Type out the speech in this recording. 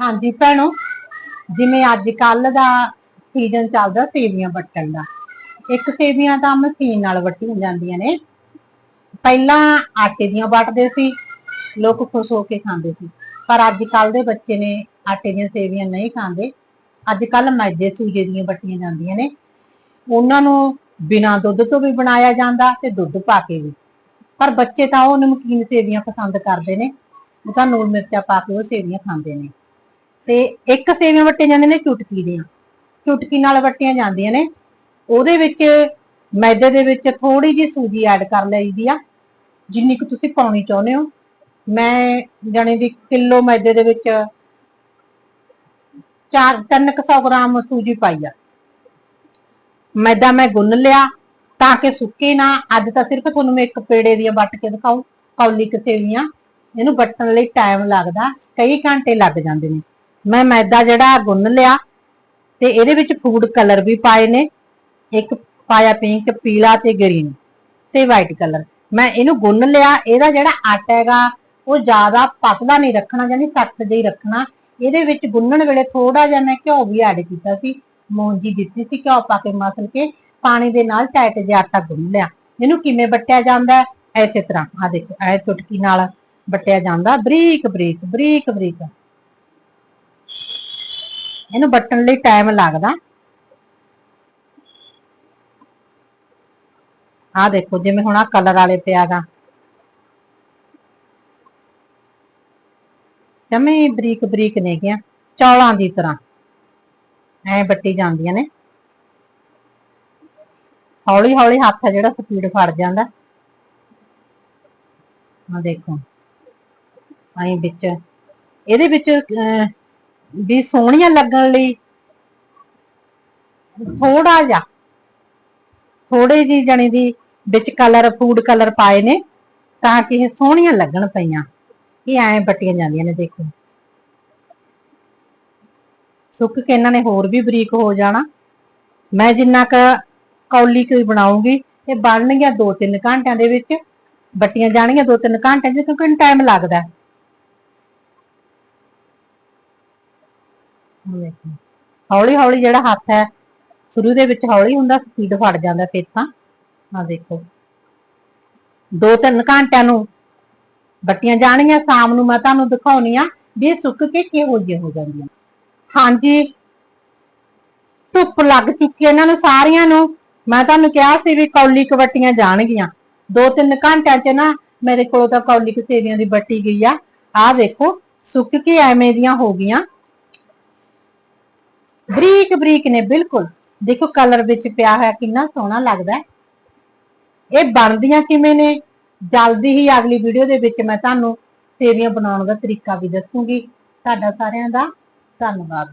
ਹਾਂਜੀ ਭੈਣੋ, ਜਿਵੇਂ ਅੱਜ ਕੱਲ ਦਾ ਸੀਜ਼ਨ ਚੱਲਦਾ ਸੇਵੀਆਂ ਵੱਟਣ ਦਾ। ਇੱਕ ਸੇਵੀਆਂ ਤਾਂ ਮਸ਼ੀਨ ਨਾਲ ਵੱਟੀਆਂ ਜਾਂਦੀਆਂ ਨੇ। ਪਹਿਲਾਂ ਆਟੇ ਦੀਆਂ ਵੱਟਦੇ ਸੀ, ਲੋਕ ਖੁਸ਼ ਹੋ ਕੇ ਖਾਂਦੇ ਸੀ। ਪਰ ਅੱਜ ਕੱਲ ਦੇ ਬੱਚੇ ਨੇ ਆਟੇ ਦੀਆਂ ਸੇਵੀਆਂ ਨਹੀਂ ਖਾਂਦੇ। ਅੱਜ ਕੱਲ ਮੈਦੇ ਸੂਜੇ ਦੀਆਂ ਵੱਟੀਆਂ ਜਾਂਦੀਆਂ ਨੇ। ਉਹਨਾਂ ਨੂੰ ਬਿਨਾਂ ਦੁੱਧ ਤੋਂ ਵੀ ਬਣਾਇਆ ਜਾਂਦਾ ਤੇ ਦੁੱਧ ਪਾ ਕੇ ਵੀ। ਪਰ ਬੱਚੇ ਤਾਂ ਉਹ ਨਮਕੀਨ ਸੇਵੀਆਂ ਪਸੰਦ ਕਰਦੇ ਨੇ। ਉਹ ਤਾਂ ਨੂਣ ਮਿਰਚਾਂ ਪਾ ਕੇ ਉਹ ਸੇਵੀਆਂ ਖਾਂਦੇ ਨੇ। ਤੇ ਇੱਕ ਸੇਵੀਆਂ ਵੱਟੀਆਂ ਜਾਂਦੀਆਂ ਨੇ ਚੁਟਕੀ ਦੀਆਂ। ਚੁਟਕੀ ਨਾਲ ਵੱਟੀਆਂ ਜਾਂਦੀਆਂ ਨੇ। ਉਹਦੇ ਵਿੱਚ ਮੈਦੇ ਦੇ ਵਿੱਚ ਥੋੜੀ ਜਿਹੀ ਸੂਜੀ ਐਡ ਕਰ ਲਈਦੀ ਆ। ਜਿੰਨੀ ਕੁ ਤੁਸੀਂ ਪਾਉਣੀ ਚਾਹੁੰਦੇ ਹੋ। ਮੈਂ ਜਾਣੀ ਦੀ ਕਿਲੋ ਮੈਦੇ ਦੇ ਵਿੱਚ 4 300 ਗ੍ਰਾਮ ਸੂਜੀ ਪਾਈ ਆ। ਮੈਦਾ ਮੈਂ ਗੁੰਨ ਲਿਆ ਤਾਂ ਕਿ ਸੁੱਕੇ ਨਾ। ਅੱਜ ਤਾਂ ਸਿਰਫ ਤੁਹਾਨੂੰ ਮੈਂ ਇੱਕ ਪੇੜੇ ਦੀਆਂ ਵੱਟ ਕੇ ਦਿਖਾਉ ਕੌਲੀ ਕੁ ਸੇਵੀਆਂ। ਇਹਨੂੰ ਵੱਟਣ ਲਈ ਟਾਈਮ ਲੱਗਦਾ। ਕਈ ਘੰਟੇ ਲੱਗ ਜਾਂਦੇ ਨੇ। ਮੈਂ ਮੈਦਾ ਜਿਹੜਾ ਗੁੰਨ ਲਿਆ ਤੇ ਇਹਦੇ ਵਿੱਚ ਫੂਡ ਕਲਰ ਵੀ ਪਾਏ ਨੇ। ਇੱਕ ਪਾਇਆ ਪਿੰਕ ਪੀਲਾ ਤੇ ਗ੍ਰੀਨ ਤੇ ਵਾਈਟ ਕਲਰ ਮੈਂ ਇਹਨੂੰ ਗੁੰਨ ਲਿਆ, ਇਹਦਾ ਜਿਹੜਾ ਆਟਾ ਹੈਗਾ, ਉਹ ਜ਼ਿਆਦਾ ਪਤਲਾ ਨਹੀਂ ਰੱਖਣਾ ਯਾਨੀ ਸਖਤ ਜਿਹਾ ਹੀ ਰੱਖਣਾ। ਇਹਦੇ ਵਿੱਚ ਗੁੰਨਣ ਵੇਲੇ ਥੋੜਾ ਜਿਹਾ ਮੈਂ ਘਿਓ ਵੀ ਐਡ ਕੀਤਾ ਸੀ ਮੂੰਜੀ ਦਿੱਤੀ ਸੀ ਘਿਓ ਪਾ ਕੇ ਮਸਲ ਕੇ, ਪਾਣੀ ਦੇ ਨਾਲ ਟਾਈਟ ਜਿਹਾ ਆਟਾ ਗੁੰਨ ਲਿਆ। ਇਹਨੂੰ ਕਿਵੇਂ ਵੱਟਿਆ ਜਾਂਦਾ ਹੈ? ਐਸੇ ਤਰ੍ਹਾਂ। ਆ ਦੇਖੋ ਐ ਚੁਟਕੀ ਨਾਲ ਵੱਟਿਆ ਜਾਂਦਾ। ਬਰੀਕ ਬਰੀਕ ਬਰੀਕ ਬਰੀਕ ਇਹਨੂੰ ਵੱਟਣ ਲਈ ਟਾਈਮ ਲੱਗਦਾ। ਆ ਦੇਖੋ ਜਿਵੇਂ ਹੁਣ ਆ ਕਲਰ ਵਾਲੇ ਪਿਆਗਾ ਜਮੇ ਬਰੀਕ ਬਰੀਕ ਨੇ ਗਿਆ ਚੌਲਾਂ ਦੀ ਤਰ੍ਹਾਂ। ਐ ਵੱਟੀ ਜਾਂਦੀਆਂ ਨੇ। ਹੌਲੀ ਹੌਲੀ ਹੱਥ ਆ ਜਿਹੜਾ ਸਪੀਡ ਫੜ ਜਾਂਦਾ। ਆ ਦੇਖੋ ਆਈ ਵਿੱਚ ਇਹਦੇ ਵਿੱਚ ਅਹ, ਵੀ ਸੋਹਣੀਆਂ ਲੱਗਣ ਲਈ। ਥੋੜਾ ਜਿਹਾ ਥੋੜੇ ਜੀ ਜਣੀ ਦੀ ਵਿੱਚ ਕਲਰ ਫੂਡ ਕਲਰ ਪਾਏ ਨੇ, ਤਾਂ ਕਿ ਇਹ ਸੋਹਣੀਆਂ ਲੱਗਣ ਪਈਆਂ। ਇਹ ਐਂ ਵੱਟੀਆਂ ਜਾਂਦੀਆਂ ਨੇ, ਦੇਖੋ। ਸੁੱਕ ਕੇ ਇਹਨਾਂ ਨੇ ਹੋਰ ਵੀ ਬਰੀਕ ਹੋ ਜਾਣਾ। ਮੈਂ ਜਿੰਨਾ ਕ ਕੌਲੀ ਕੋਈ ਬਣਾਉਂਗੀ, ਇਹ ਬਣਨਗੀਆਂ 2-3 ਘੰਟਿਆਂ ਦੇ ਵਿੱਚ ਬੱਟੀਆਂ ਜਾਣਗੀਆਂ 2-3 ਘੰਟਿਆਂ ਚ, ਕਿਉਂਕਿ ਟਾਈਮ ਲੱਗਦਾ ਹੈ। ਆਹ ਦੇਖੋ। ਹੌਲੀ ਹੌਲੀ ਜਿਹੜਾ ਹੱਥ ਹੈ, ਸ਼ੁਰੂ ਦੇ ਵਿੱਚ ਹੌਲੀ ਹੁੰਦਾ ਸਪੀਡ ਫੜ ਜਾਂਦਾ ਫਿਰ ਤਾਂ ਆ ਦੇਖੋ 2-3 ਘੰਟਿਆਂ ਨੂੰ ਬੱਟੀਆਂ ਜਾਣਗੀਆਂ ਸ਼ਾਮ ਨੂੰ ਮੈਂ ਤੁਹਾਨੂੰ ਦਿਖਾਉਣੀ ਆ, ਵੀ ਸੁੱਕ ਕੇ ਕਿਹੋ ਜਿਹੇ ਹੋ ਜਾਂਦੀਆਂ। ਹਾਂਜੀ। ਧੁੱਪ ਲੱਗ ਚੁੱਕੀ ਇਹਨਾਂ ਨੂੰ ਸਾਰੀਆਂ ਨੂੰ। ਮੈਂ ਤੁਹਾਨੂੰ ਕਿਹਾ ਸੀ ਵੀ ਕੌਲੀ ਕਵਟੀਆਂ ਜਾਣਗੀਆਂ। ਦੋ ਤਿੰਨ ਘੰਟਿਆਂ ਚ ਨਾ ਮੇਰੇ ਕੋਲ ਤਾਂ ਕੌਲੀ ਕੁ ਦੀ ਬੱਟੀ ਗਈ ਆ। ਆਹ ਦੇਖੋ, ਸੁੱਕ ਕੇ ਐਵੇਂ ਦੀਆਂ ਹੋ ਗਈਆਂ। ਬਰੀਕ ਬਰੀਕ ਨੇ, ਬਿਲਕੁਲ। ਦੇਖੋ ਕਲਰ ਵਿੱਚ ਪਿਆ ਹੋਇਆ ਕਿੰਨਾ ਸੋਹਣਾ ਲੱਗਦਾ ਹੈ। ਇਹ ਬਣਦੀਆਂ ਕਿਵੇਂ ਨੇ? ਜਲਦੀ ਹੀ ਅਗਲੀ ਵੀਡੀਓ ਦੇ ਵਿੱਚ ਮੈਂ ਤੁਹਾਨੂੰ ਸੇਵੀਆਂ ਬਣਾਉਣ ਦਾ ਤਰੀਕਾ ਵੀ ਦੱਸੂਗੀ। ਤੁਹਾਡਾ ਸਾਰਿਆਂ ਦਾ ਧੰਨਵਾਦ।